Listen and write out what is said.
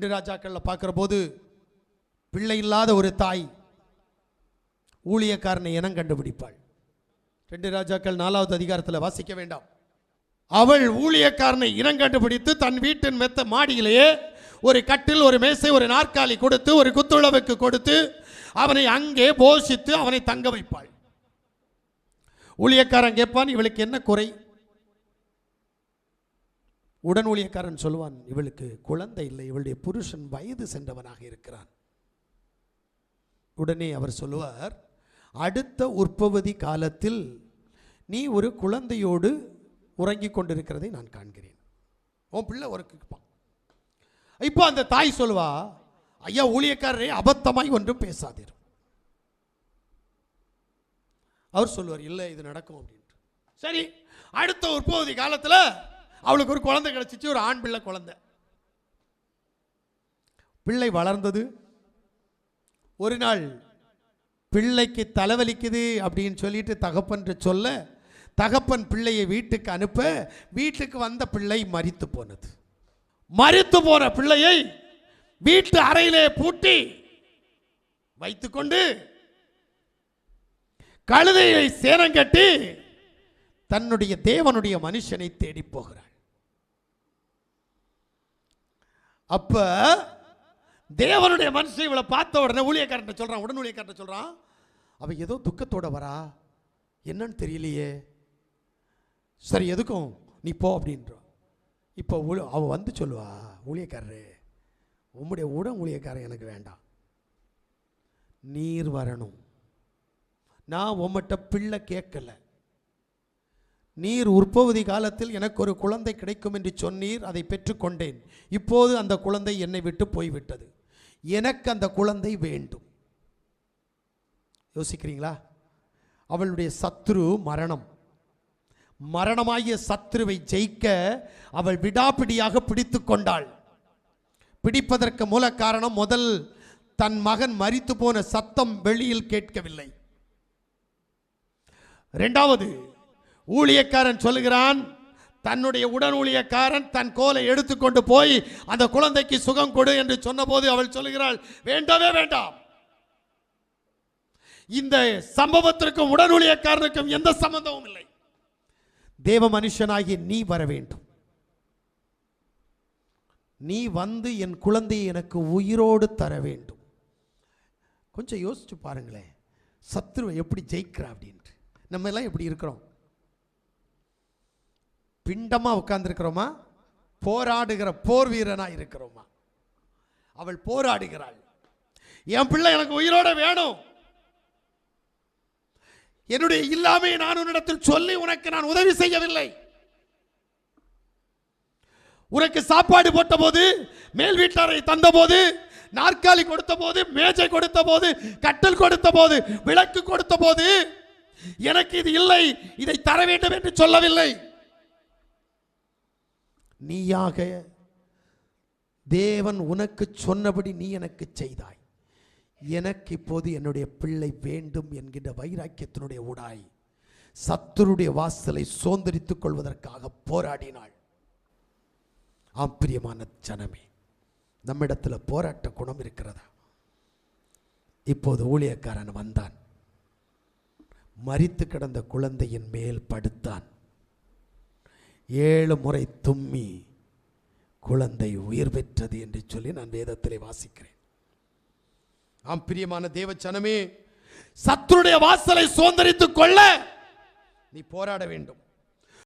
ரெண்டு ராஜாக்களில் பார்க்குற போது பிள்ளை இல்லாத ஒரு தாய் ஊழியக்காரனை இனம் கண்டுபிடிப்பாள். ரெண்டு ராஜாக்கள் நாலாவது அதிகாரத்தில் வாசிக்க வேண்டாம். அவள் ஊழியக்காரனை இனம் கண்டுபிடித்து தன் வீட்டின் மெத்த மாடியிலேயே ஒரு கட்டில் ஒரு மேசை ஒரு நாற்காலி கொடுத்து ஒரு குத்துழவுக்கு கொடுத்து அவனை அங்கே போஷித்து அவனை தங்க வைப்பாள். ஊழியக்காரன் கேட்பான் இவளுக்கு என்ன குறை? உடன் ஊழியக்காரன் சொல்லுவான் இவளுக்கு குழந்தை இல்லை இவளுடைய புருஷன் வயது சென்றவனாக இருக்கிறான். உடனே அவர் சொல்லுவார் அடுத்த உற்பவதி காலத்தில் நீ ஒரு குழந்தையோடு உறங்கிக் கொண்டிருக்கிறதை நான் காண்கிறேன். உன் பிள்ளை உறக்கிப்பான் இப்போ அந்த தாய் சொல்லுவா ஐயா ஊழியக்காரரே அபத்தமாய் ஒன்றும் பேசாதீர். அவர் சொல்லுவார் இல்லை இது நடக்கும். அப்படின்ட்டு. சரி அடுத்த உற்பவதி காலத்தில் அவளுக்கு ஒரு குழந்தை கிடைச்சிச்சு ஒரு ஆண் பிள்ளை குழந்தை. பிள்ளை வளர்ந்தது. ஒரு நாள் பிள்ளைக்கு தலைவலிக்குது அப்படின்னு சொல்லிட்டு தகப்பன் சொல்ல தகப்பன் பிள்ளையை வீட்டுக்கு அனுப்ப வீட்டுக்கு வந்த பிள்ளை மறித்து போனது. மறித்து போன பிள்ளையை வீட்டு அறையிலே பூட்டி வைத்துக்கொண்டு கழுதையை சேரம் கட்டி தன்னுடைய தேவனுடைய மனுஷனை தேடி போகிறார் அப்ப தேவனுடைய மனுஷன் இவளை பார்த்த உடனே ஊழியக்காரன் சொல்றான் உடன் ஊழியக்காரன் சொல்றான் அவன் ஏதோ துக்கத்தோட வரா? என்னன்னு தெரியலையே. சரி எதுக்கும்? நீ போ அப்படின்றா. இப்போ ஊழ- அவ வந்து சொல்லுவா ஊழியக்காரரு உம்முடைய உடன் ஊழியக்காரன் எனக்கு வேண்டாம். நீர் வரணும். நான் உம்மட்ட பிள்ளை கேட்கல. நீர் உற்பவதி காலத்தில் எனக்கு ஒரு குழந்தை கிடைக்கும் என்று சொன்னீர் அதை பெற்றுக்கொண்டேன். இப்போது அந்த குழந்தை என்னை விட்டு போய்விட்டது. எனக்கு அந்த குழந்தை வேண்டும். யோசிக்கிறீங்களா? அவளுடைய சத்ரு மரணம். மரணமாகிய சத்ருவை ஜெயிக்க அவள் விடாப்பிடியாக பிடித்து கொண்டாள். பிடிப்பதற்கு மூல காரணம் முதல் தன் மகன் மரித்து போன சத்தம் வெளியில் கேட்கவில்லை. இரண்டாவது ஊழியக்காரன் சொல்லுகிறான் தன்னுடைய உடன் ஊழியக்காரன் தன் கோலை எடுத்துக்கொண்டு போய் அந்த குழந்தைக்கு சுகம் கொடு என்று சொன்னபோது அவள் சொல்லுகிறாள் வேண்டவே வேண்டாம். இந்த சம்பவத்திற்கும் உடன் ஊழியக்காரனுக்கும் எந்த சம்பந்தமும் இல்லை. தேவ மனுஷனாகி நீ வர வேண்டும். நீ வந்து என் குழந்தையை எனக்கு உயிரோடு தர வேண்டும். கொஞ்சம் யோசிச்சு பாருங்களேன் சத்ருவை எப்படி ஜெயிக்கிறா அப்படின்ட்டு. நம்ம எல்லாம் எப்படி இருக்கிறோம்? பிண்டமாக உட்கார்ந்துருக்கிறோமா? போராடுகிற போர் வீரனாக இருக்கிறோமா? அவள் போராடுகிறாள். என் பிள்ளை எனக்கு உயிரோட வேணும். என்னுடைய இல்லாமையை நான் உன்னிடத்தில் சொல்லி உனக்கு நான் உதவி செய்யவில்லை. உனக்கு சாப்பாடு போட்ட போது மேல் வீட்டாரை தந்த போது நாற்காலி கொடுத்த போது மேஜை கொடுத்த போது கட்டல் கொடுத்த போது விளக்கு கொடுத்த போது எனக்கு இது இல்லை இதை தர வேண்டும் என்று சொல்லவில்லை. நீயாக தேவன் உனக்கு சொன்னபடி நீ எனக்கு செய்தாய். எனக்கு இப்போது என்னுடைய பிள்ளை வேண்டும் என்கின்ற வைராக்கியத்தினுடைய உடாய் சத்துருடைய வாசலை சோந்தரித்துக் கொள்வதற்காக போராடினாள். ஆம் பிரியமான ஜனமே நம்மிடத்தில் போராட்ட குணம் இருக்கிறதா? இப்போது ஊழியக்காரன் வந்தான். மறித்து கிடந்த குழந்தையின் மேல் படுத்தான். ஏழு முறை தும்மி குழந்தை உயிர் பெற்றது என்று சொல்லி நான் வேதத்திலே வாசிக்கிறேன். ஆம் பிரியமான தேவச்சனமே சத்துருடைய வாசலை சுதந்திரித்துக் கொள்ள நீ போராட வேண்டும்.